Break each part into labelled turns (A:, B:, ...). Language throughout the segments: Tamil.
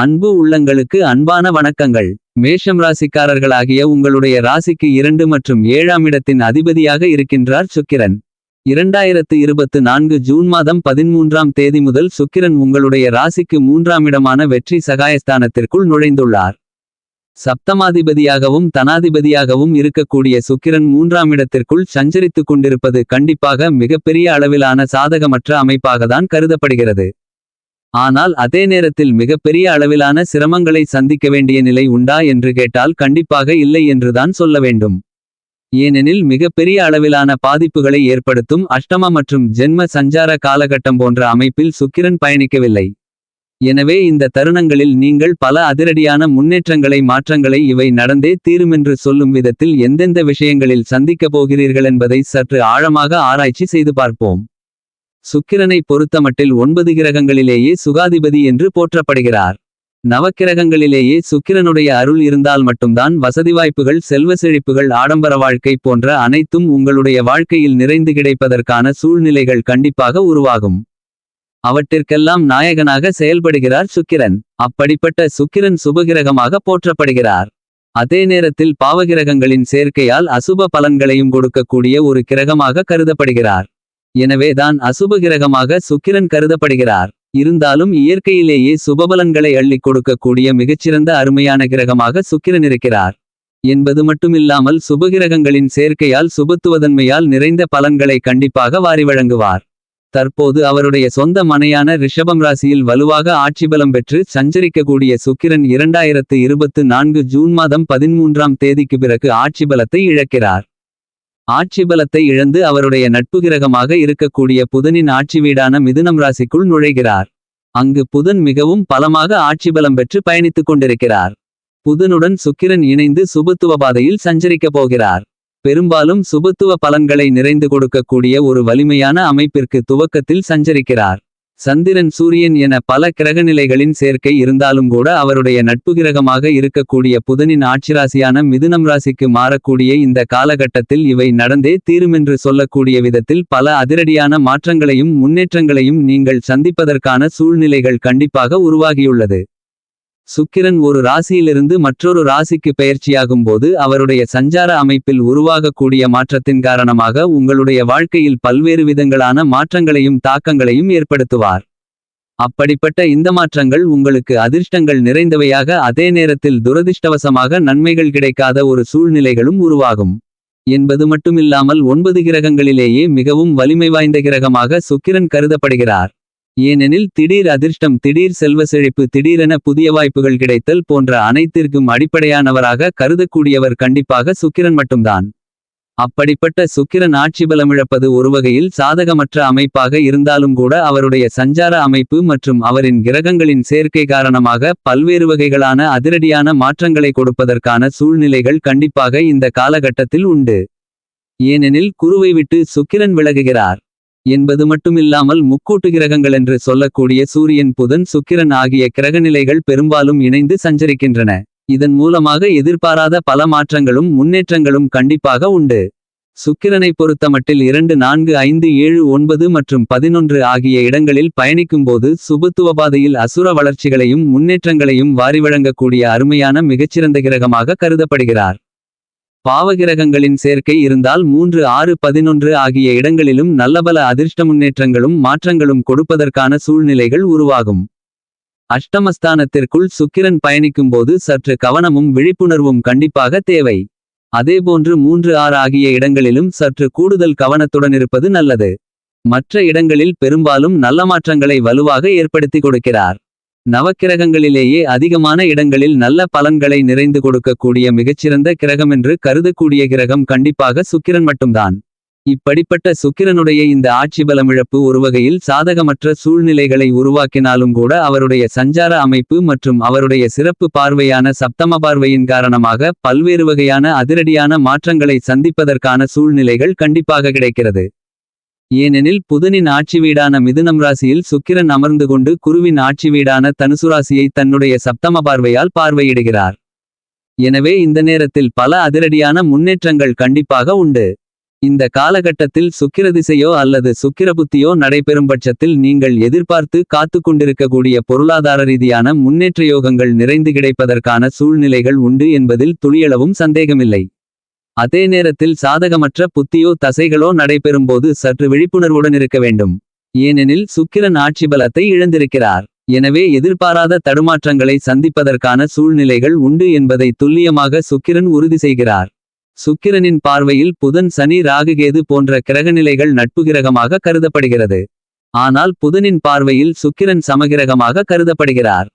A: அன்பு உள்ளங்களுக்கு அன்பான வணக்கங்கள். மேஷம் ராசிக்காரர்களாகிய உங்களுடைய ராசிக்கு இரண்டு மற்றும் ஏழாம் இடத்தின் அதிபதியாக இருக்கின்றார் சுக்கிரன். இரண்டாயிரத்து இருபத்து நான்கு ஜூன் மாதம் பதிமூன்றாம் தேதி முதல் சுக்கிரன் உங்களுடைய ராசிக்கு மூன்றாம் இடமான வெற்றி சகாயஸ்தானத்திற்குள் நுழைந்துள்ளார். சப்தமாதிபதியாகவும் தனாதிபதியாகவும் இருக்கக்கூடிய சுக்கிரன் மூன்றாம் இடத்திற்குள் சஞ்சரித்துக் கொண்டிருப்பது கண்டிப்பாக மிகப்பெரிய அளவிலான சாதகமற்ற அமைப்பாகத்தான் கருதப்படுகிறது. ஆனால் அதே நேரத்தில் மிகப்பெரிய அளவிலான சிரமங்களை சந்திக்க வேண்டிய நிலை உண்டா என்று கேட்டால் கண்டிப்பாக இல்லை என்றுதான் சொல்ல வேண்டும். ஏனெனில் மிகப்பெரிய அளவிலான பாதிப்புகளை ஏற்படுத்தும் அஷ்டம மற்றும் ஜென்ம சஞ்சார காலகட்டம் போன்ற அமைப்பில் சுக்கிரன் பயணிக்கவில்லை. எனவே இந்த தருணங்களில் நீங்கள் பல அதிரடியான முன்னேற்றங்களை மாற்றங்களை இவை நடந்தே தீருமென்று சொல்லும் விதத்தில் எந்தெந்த விஷயங்களில் சந்திக்கப் போகிறீர்கள் என்பதை சற்று ஆழமாக ஆராய்ச்சி செய்து பார்ப்போம். சுக்கிரனை பொறுத்தமட்டில் ஒன்பது கிரகங்களிலேயே சுகாதிபதி என்று போற்றப்படுகிறார். நவக்கிரகங்களிலேயே சுக்கிரனுடைய அருள் இருந்தால் மட்டும்தான் வசதி வாய்ப்புகள் செல்வ செழிப்புகள் ஆடம்பர வாழ்க்கை போன்ற அனைத்தும் உங்களுடைய வாழ்க்கையில் நிறைந்து கிடைப்பதற்கான சூழ்நிலைகள் கண்டிப்பாக உருவாகும். அவற்றிற்கெல்லாம் நாயகனாக செயல்படுகிறார் சுக்கிரன். அப்படிப்பட்ட சுக்கிரன் சுபகிரகமாக போற்றப்படுகிறார். அதே நேரத்தில் பாவகிரகங்களின் சேர்க்கையால் அசுப பலன்களையும் கொடுக்கக்கூடிய ஒரு கிரகமாக கருதப்படுகிறார். எனவேதான் அசுப கிரகமாக சுக்கிரன் கருதப்படுகிறார். இருந்தாலும் இயற்கையிலேயே சுபபலன்களை அள்ளிக் கொடுக்கக்கூடிய மிகச்சிறந்த அருமையான கிரகமாக சுக்கிரன் இருக்கிறார். என்பது மட்டுமில்லாமல் சுபகிரகங்களின் சேர்க்கையால் சுபத்துவதன்மையால் நிறைந்த பலன்களை கண்டிப்பாக வாரி வழங்குவார். தற்போது அவருடைய சொந்த மனையான ரிஷபம் ராசியில் வலுவாக ஆட்சிபலம் பெற்று சஞ்சரிக்கக்கூடிய சுக்கிரன் இரண்டாயிரத்து இருபத்து நான்கு ஜூன் மாதம் பதிமூன்றாம் தேதிக்கு பிறகு ஆட்சிபலத்தை இழக்கிறார். ஆட்சி பலத்தை இழந்து அவருடைய நட்பு கிரகமாக இருக்கக்கூடிய புதனின் ஆட்சி வீடான மிதுனம் ராசிக்குள் நுழைகிறார். அங்கு புதன் மிகவும் பலமாக ஆட்சி பலம் பெற்று பயணித்துக் கொண்டிருக்கிறார். புதனுடன் சுக்கிரன் இணைந்து சுபத்துவ பாதையில் சஞ்சரிக்கப் போகிறார். பெரும்பாலும் சுபத்துவ பலன்களை நிறைந்து கொடுக்கக்கூடிய ஒரு வலிமையான அமைப்பிற்கு துவக்கத்தில் சஞ்சரிக்கிறார். சந்திரன் சூரியன் என பல கிரகநிலைகளின் சேர்க்கை இருந்தாலும் கூட அவருடைய நட்பு கிரகமாக இருக்கக்கூடிய புதனின் ஆட்சிராசியான மிதுனம் ராசிக்கு மாறக்கூடிய இந்த காலகட்டத்தில் இவை நடந்தே தீருமென்று சொல்லக்கூடிய விதத்தில் பல அதிரடியான மாற்றங்களையும் முன்னேற்றங்களையும் நீங்கள் சந்திப்பதற்கான சூழ்நிலைகள் கண்டிப்பாக உருவாகியுள்ளது. சுக்கிரன் ஒரு ராசியிலிருந்து மற்றொரு ராசிக்கு பெயர்ச்சியாகும் போது அவருடைய சஞ்சார அமைப்பில் உருவாகக்கூடிய மாற்றத்தின் காரணமாக உங்களுடைய வாழ்க்கையில் பல்வேறு விதங்களான மாற்றங்களையும் தாக்கங்களையும் ஏற்படுத்துவார். அப்படிப்பட்ட இந்த மாற்றங்கள் உங்களுக்கு அதிர்ஷ்டங்கள் நிறைந்தவையாக அதே நேரத்தில் துரதிர்ஷ்டவசமாக நன்மைகள் கிடைக்காத ஒரு சூழ்நிலைகளும் உருவாகும். என்பது மட்டுமில்லாமல் ஒன்பது கிரகங்களிலேயே மிகவும் வலிமை வாய்ந்த கிரகமாக சுக்கிரன் கருதப்படுகிறார். ஏனெனில் திடீர் அதிர்ஷ்டம் திடீர் செல்வ செழிப்பு திடீரென புதிய வாய்ப்புகள் கிடைத்தல் போன்ற அனைத்திற்கும் அடிப்படையானவராக கருதக்கூடியவர் கண்டிப்பாக சுக்கிரன் மட்டும்தான். அப்படிப்பட்ட சுக்கிரன் ஆட்சி பலமிழப்பது ஒருவகையில் சாதகமற்ற அமைப்பாக இருந்தாலும் கூட அவருடைய சஞ்சார அமைப்பு மற்றும் அவரின் கிரகங்களின் சேர்க்கை காரணமாக பல்வேறு வகைகளான அதிரடியான மாற்றங்களை கொடுப்பதற்கான சூழ்நிலைகள் கண்டிப்பாக இந்த காலகட்டத்தில் உண்டு. ஏனெனில் குருவை விட்டு சுக்கிரன் விலகுகிறார். என்பது மட்டுமில்லாமல் முக்கூட்டு கிரகங்கள் என்று சொல்லக்கூடிய சூரியன் புதன் சுக்கிரன் ஆகிய கிரகநிலைகள் பெரும்பாலும் இணைந்து சஞ்சரிக்கின்றன. இதன் மூலமாக எதிர்பாராத பல மாற்றங்களும் முன்னேற்றங்களும் கண்டிப்பாக உண்டு. சுக்கிரனை பொறுத்தமட்டில் இரண்டு நான்கு ஐந்து ஏழு ஒன்பது மற்றும் பதினொன்று ஆகிய இடங்களில் பயணிக்கும்போது சுபத்துவபாதையில் அசுர வளர்ச்சிகளையும் முன்னேற்றங்களையும் வாரி வழங்கக்கூடிய அருமையான மிகச்சிறந்த கிரகமாக கருதப்படுகிறார். பாவகிரகங்களின் சேர்க்கை இருந்தால் மூன்று ஆறு பதினொன்று ஆகிய இடங்களிலும் நல்லபல அதிர்ஷ்ட முன்னேற்றங்களும் மாற்றங்களும் கொடுப்பதற்கான சூழ்நிலைகள் உருவாகும். அஷ்டமஸ்தானத்திற்குள் சுக்கிரன் பயணிக்கும்போது சற்று கவனமும் விழிப்புணர்வும் கண்டிப்பாக தேவை. அதேபோன்று மூன்று ஆறு ஆகிய இடங்களிலும் சற்று கூடுதல் கவனத்துடன் இருப்பது நல்லது. மற்ற இடங்களில் பெரும்பாலும் நல்ல மாற்றங்களை வலுவாக ஏற்படுத்தி கொடுக்கிறார். நவக்கிரகங்களிலேயே அதிகமான இடங்களில் நல்ல பலன்களை நிறைந்து கொடுக்கக்கூடிய மிகச்சிறந்த கிரகமென்று கருதக்கூடிய கிரகம் கண்டிப்பாக சுக்கிரன் மட்டும்தான். இப்படிப்பட்ட சுக்கிரனுடைய இந்த ஆட்சி பலமிழப்பு ஒருவகையில் சாதகமற்ற சூழ்நிலைகளை உருவாக்கினாலும் கூட அவருடைய சஞ்சார அமைப்பு மற்றும் அவருடைய சிறப்பு பார்வையான சப்தம பார்வையின் காரணமாக பல்வேறு வகையான அதிரடியான மாற்றங்களை சந்திப்பதற்கான சூழ்நிலைகள் கண்டிப்பாக கிடைக்கிறது. ஏனெனில் புதனின் ஆட்சி வீடான மிதுனம் ராசியில் சுக்கிரன் அமர்ந்து கொண்டு குருவின் ஆட்சி வீடான தனுசுராசியை தன்னுடைய சப்தம பார்வையால் பார்வையிடுகிறார். எனவே இந்த நேரத்தில் பல அதிரடியான முன்னேற்றங்கள் கண்டிப்பாக உண்டு. இந்த காலகட்டத்தில் சுக்கிர திசையோ அல்லது சுக்கிரபுத்தியோ நடைபெறும் பட்சத்தில் நீங்கள் எதிர்பார்த்து காத்துக் கொண்டிருக்கக்கூடிய பொருளாதார ரீதியான முன்னேற்ற யோகங்கள் நிறைந்து கிடைப்பதற்கான சூழ்நிலைகள் உண்டு என்பதில் துளியளவும் சந்தேகமில்லை. அதே நேரத்தில் சாதகமற்ற புத்தியோ தசைகளோ நடைபெறும்போது சற்று விழிப்புணர்வுடன் இருக்க வேண்டும். ஏனெனில் சுக்கிரன் ஆட்சி பலத்தை இழந்திருக்கிறார். எனவே எதிர்பாராத தடுமாற்றங்களை சந்திப்பதற்கான சூழ்நிலைகள் உண்டு என்பதை துல்லியமாக சுக்கிரன் உறுதி செய்கிறார். சுக்கிரனின் பார்வையில் புதன் சனி ராகுகேது போன்ற கிரகநிலைகள் நட்பு கிரகமாக கருதப்படுகிறது. ஆனால் புதனின் பார்வையில் சுக்கிரன் சமகிரகமாக கருதப்படுகிறார்.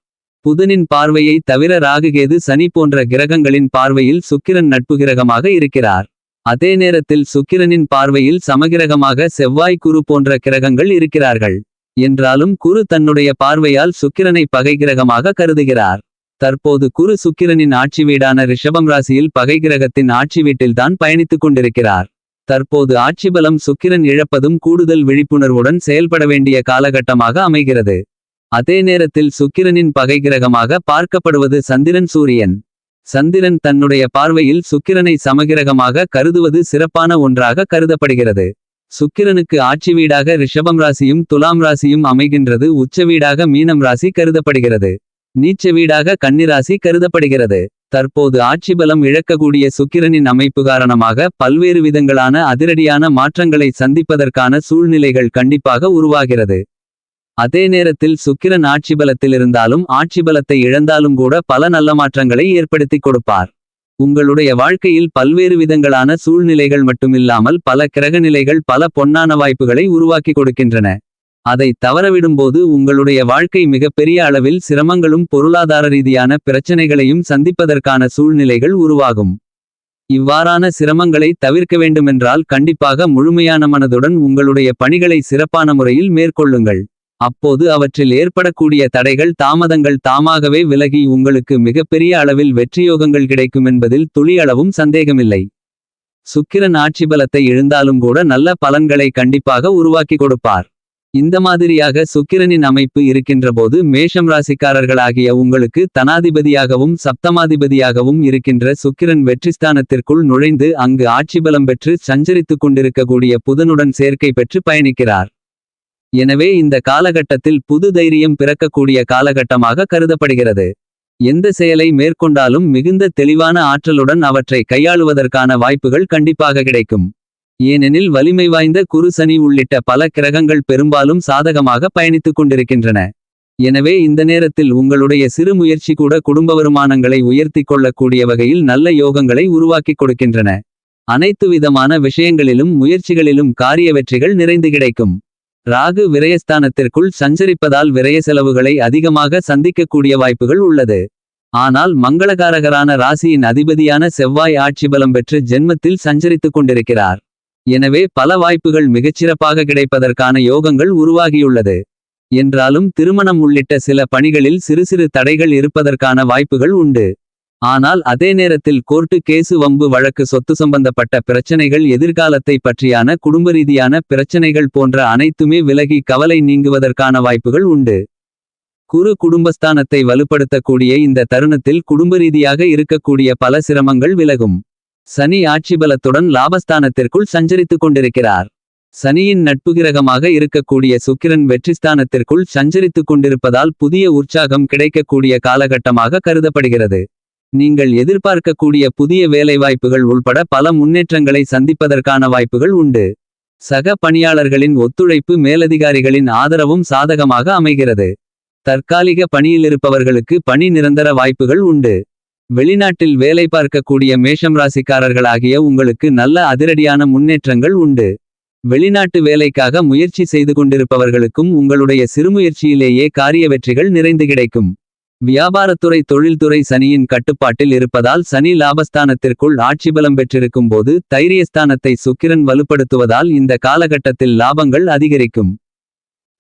A: புதனின் பார்வையை தவிர ராகுகேது சனி போன்ற கிரகங்களின் பார்வையில் சுக்கிரன் நட்பு கிரகமாக இருக்கிறார். அதே நேரத்தில் சுக்கிரனின் பார்வையில் சமகிரகமாக செவ்வாய் குரு போன்ற கிரகங்கள் இருக்கிறார்கள். என்றாலும் குரு தன்னுடைய பார்வையால் சுக்கிரனை பகை கிரகமாக கருதுகிறார். தற்போது குரு சுக்கிரனின் ஆட்சி வீடான ரிஷபம் ராசியில் பகை கிரகத்தின் ஆட்சி வீட்டில்தான் பயணித்துக் கொண்டிருக்கிறார். தற்போது ஆட்சி பலம் சுக்கிரன் இழப்பதும் கூடுதல் விழிப்புணர்வுடன் செயல்பட வேண்டிய காலகட்டமாக அமைகிறது. அதே நேரத்தில் சுக்கிரனின் பகைகிரகமாக பார்க்கப்படுவது சந்திரன் சூரியன். சந்திரன் தன்னுடைய பார்வையில் சுக்கிரனை சமகிரகமாக கருதுவது சிறப்பான ஒன்றாக கருதப்படுகிறது. சுக்கிரனுக்கு ஆட்சி வீடாக ரிஷபம் ராசியும் துலாம் ராசியும் அமைகின்றது உச்ச வீடாக மீனம் ராசி கருதப்படுகிறது. நீச்ச வீடாக கன்னிராசி கருதப்படுகிறது. தற்போது ஆட்சி பலம் இழக்கக்கூடிய சுக்கிரனின் அமைப்பு காரணமாக பல்வேறு விதங்களான அதிரடியான மாற்றங்களை சந்திப்பதற்கான சூழ்நிலைகள் கண்டிப்பாக உருவாகிறது. அதே நேரத்தில் சுக்கிரன் ஆட்சிபலத்தில் இருந்தாலும் ஆட்சி பலத்தை இழந்தாலும் கூட பல நல்ல மாற்றங்களை ஏற்படுத்திக் கொடுப்பார். உங்களுடைய வாழ்க்கையில் பல்வேறு விதங்களான சூழ்நிலைகள் மட்டுமில்லாமல் பல கிரகநிலைகள் பல பொன்னான வாய்ப்புகளை உருவாக்கி கொடுக்கின்றன. அதை தவறவிடும்போது உங்களுடைய வாழ்க்கை மிகப்பெரிய அளவில் சிரமங்களும் பொருளாதார ரீதியான பிரச்சனைகளையும் சந்திப்பதற்கான சூழ்நிலைகள் உருவாகும். இவ்வாறான சிரமங்களை தவிர்க்க வேண்டுமென்றால் கண்டிப்பாக முழுமையான மனதுடன் உங்களுடைய பணிகளை சிறப்பான முறையில் மேற்கொள்ளுங்கள். அப்போது அவற்றில் ஏற்படக்கூடிய தடைகள் தாமதங்கள் தாமாகவே விலகி உங்களுக்கு மிகப்பெரிய அளவில் வெற்றியோகங்கள் கிடைக்கும் என்பதில் துளியளவும் சந்தேகமில்லை. சுக்கிரன் ஆட்சி பலத்தை இழந்தாலும் கூட நல்ல பலன்களை கண்டிப்பாக உருவாக்கி கொடுப்பார். இந்த மாதிரியாக சுக்கிரனின் அமைப்பு இருக்கின்றபோது மேஷம் ராசிக்காரர்களாகிய உங்களுக்கு தனாதிபதியாகவும் சப்தமாதிபதியாகவும் இருக்கின்ற சுக்கிரன் வெற்றிஸ்தானத்திற்குள் நுழைந்து அங்கு ஆட்சி பலம் பெற்று சஞ்சரித்துக் கொண்டிருக்கக்கூடிய புதனுடன் சேர்க்கை பெற்று பயணிக்கிறார். எனவே இந்த காலகட்டத்தில் புது தைரியம் பிறக்கக்கூடிய காலகட்டமாக கருதப்படுகிறது. எந்த செயலை மேற்கொண்டாலும் மிகுந்த தெளிவான ஆற்றலுடன் அவற்றை கையாளுவதற்கான வாய்ப்புகள் கண்டிப்பாக கிடைக்கும். ஏனெனில் வலிமை வாய்ந்த குரு சனி உள்ளிட்ட பல கிரகங்கள் பெரும்பாலும் சாதகமாக பயணித்துக் கொண்டிருக்கின்றன. எனவே இந்த நேரத்தில் உங்களுடைய சிறு முயற்சி கூட குடும்ப வருமானங்களை உயர்த்திக் கொள்ளக்கூடிய வகையில் நல்ல யோகங்களை உருவாக்கிக் கொடுக்கின்றன. அனைத்து விதமான விஷயங்களிலும் முயற்சிகளிலும் காரிய வெற்றிகள் நிறைந்து கிடைக்கும். ராகு விரயஸ்தானத்திற்குள் சஞ்சரிப்பதால் விரய செலவுகளை அதிகமாக சந்திக்கக்கூடிய வாய்ப்புகள் உள்ளது. ஆனால் மங்களகாரகரான ராசியின் அதிபதியான செவ்வாய் ஆட்சி பலம் பெற்று ஜென்மத்தில் சஞ்சரித்துக் கொண்டிருக்கிறார். எனவே பல வாய்ப்புகள் மிகச்சிறப்பாக கிடைப்பதற்கான யோகங்கள் உருவாகியுள்ளது. என்றாலும் திருமணம் உள்ளிட்ட சில பணிகளில் சிறு சிறு தடைகள் இருப்பதற்கான வாய்ப்புகள் உண்டு. ஆனால் அதே நேரத்தில் கோர்ட்டு கேசு வம்பு வழக்கு சொத்து சம்பந்தப்பட்ட பிரச்சனைகள் எதிர்காலத்தை பற்றியான குடும்ப ரீதியான பிரச்சனைகள் போன்ற அனைத்துமே விலகி கவலை நீங்குவதற்கான வாய்ப்புகள் உண்டு. குரு குடும்பஸ்தானத்தை வலுப்படுத்தக்கூடிய இந்த தருணத்தில் குடும்ப ரீதியாக இருக்கக்கூடிய பல சிரமங்கள் விலகும். சனி ஆட்சிபலத்துடன் லாபஸ்தானத்திற்குள் சஞ்சரித்துக் கொண்டிருக்கிறார். சனியின் நட்பு கிரகமாக இருக்கக்கூடிய சுக்கிரன் வெற்றிஸ்தானத்திற்குள் சஞ்சரித்துக் கொண்டிருப்பதால் புதிய உற்சாகம் கிடைக்கக்கூடிய காலகட்டமாக கருதப்படுகிறது. நீங்கள் எதிர்பார்க்கக்கூடிய புதிய வேலைவாய்ப்புகள் உள்பட பல முன்னேற்றங்களை சந்திப்பதற்கான வாய்ப்புகள் உண்டு. சக பணியாளர்களின் ஒத்துழைப்பு மேலதிகாரிகளின் ஆதரவும் சாதகமாக அமைகிறது. தற்காலிக பணியிலிருப்பவர்களுக்கு பணி நிரந்தர வாய்ப்புகள் உண்டு. வெளிநாட்டில் வேலை பார்க்கக்கூடிய மேஷம் ராசிக்காரர்களாகிய உங்களுக்கு நல்ல அதிரடியான முன்னேற்றங்கள் உண்டு. வெளிநாட்டு வேலைக்காக முயற்சி செய்து கொண்டிருப்பவர்களுக்கும் உங்களுடைய சிறுமுயற்சியிலேயே காரிய வெற்றிகள் நிறைந்து கிடைக்கும். வியாபாரத்துறை தொழில்துறை சனியின் கட்டுப்பாட்டில் இருப்பதால் சனி லாபஸ்தானத்திற்குள் ஆட்சி பலம் பெற்றிருக்கும் போது தைரியஸ்தானத்தை சுக்கிரன் வலுப்படுத்துவதால் இந்த காலகட்டத்தில் லாபங்கள் அதிகரிக்கும்.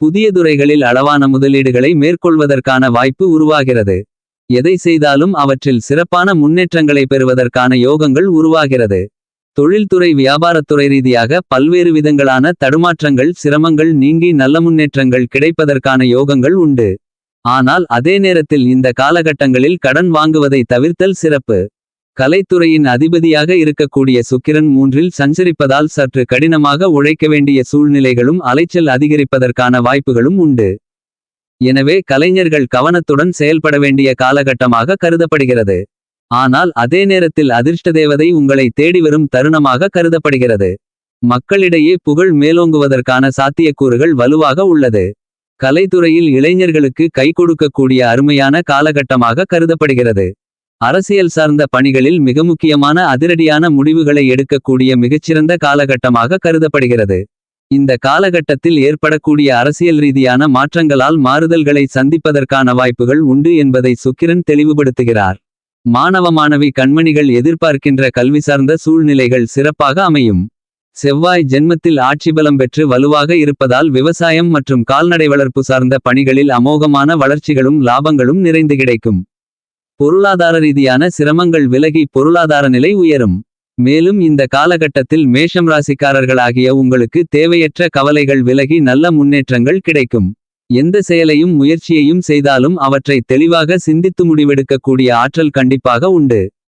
A: புதிய துறைகளில் அளவான முதலீடுகளை மேற்கொள்வதற்கான வாய்ப்பு உருவாகிறது. எதை செய்தாலும் அவற்றில் சிறப்பான முன்னேற்றங்களை பெறுவதற்கான யோகங்கள் உருவாகிறது. தொழில்துறை வியாபாரத்துறை ரீதியாக பல்வேறு விதங்களான தடுமாற்றங்கள் சிரமங்கள் நீங்கி நல்ல முன்னேற்றங்கள் கிடைப்பதற்கான யோகங்கள் உண்டு. ஆனால் அதே நேரத்தில் இந்த காலகட்டங்களில் கடன் வாங்குவதை தவிர்த்தல் சிறப்பு கலைத்துறையின் அதிபதியாக இருக்கக்கூடிய சுக்கிரன் மூன்றில் சஞ்சரிப்பதால் சற்று கடினமாக உழைக்க வேண்டிய சூழ்நிலைகளும் அலைச்சல் அதிகரிப்பதற்கான வாய்ப்புகளும் உண்டு. எனவே கலைஞர்கள் கவனத்துடன் செயல்பட வேண்டிய காலகட்டமாக கருதப்படுகிறது. ஆனால் அதே நேரத்தில் அதிர்ஷ்ட தேவதை உங்களை தேடிவரும் தருணமாக கருதப்படுகிறது. மக்களிடையே புகழ் மேலோங்குவதற்கான சாத்தியக்கூறுகள் வலுவாக உள்ளது. கலைத்துறையில் இளைஞர்களுக்கு கை கொடுக்கக்கூடிய அருமையான காலகட்டமாக கருதப்படுகிறது. அரசியல் சார்ந்த பணிகளில் மிக முக்கியமான அதிரடியான முடிவுகளை எடுக்கக்கூடிய மிகச்சிறந்த காலகட்டமாக கருதப்படுகிறது. இந்த காலகட்டத்தில் ஏற்படக்கூடிய அரசியல் ரீதியான மாற்றங்களால் மாறுதல்களை சந்திப்பதற்கான வாய்ப்புகள் உண்டு என்பதை சுக்கிரன் தெளிவுபடுத்துகிறார். மாணவ மாணவி கண்மணிகள் எதிர்பார்க்கின்ற கல்வி சார்ந்த சூழ்நிலைகள் சிறப்பாக அமையும். செவ்வாய் ஜென்மத்தில் ஆட்சி பலம் பெற்று வலுவாக இருப்பதால் விவசாயம் மற்றும் கால்நடை வளர்ப்பு சார்ந்த பணிகளில் அமோகமான வளர்ச்சிகளும் லாபங்களும் நிறைந்து கிடைக்கும். பொருளாதார ரீதியான சிரமங்கள் விலகி பொருளாதார நிலை உயரும். மேலும் இந்த காலகட்டத்தில் மேஷம் ராசிக்காரர்களாகிய உங்களுக்கு தேவையற்ற கவலைகள் விலகி நல்ல முன்னேற்றங்கள் கிடைக்கும். எந்த செயலையும் முயற்சியையும் செய்தாலும் அவற்றை தெளிவாக சிந்தித்து முடிவெடுக்கக்கூடிய ஆற்றல் கண்டிப்பாக உண்டு.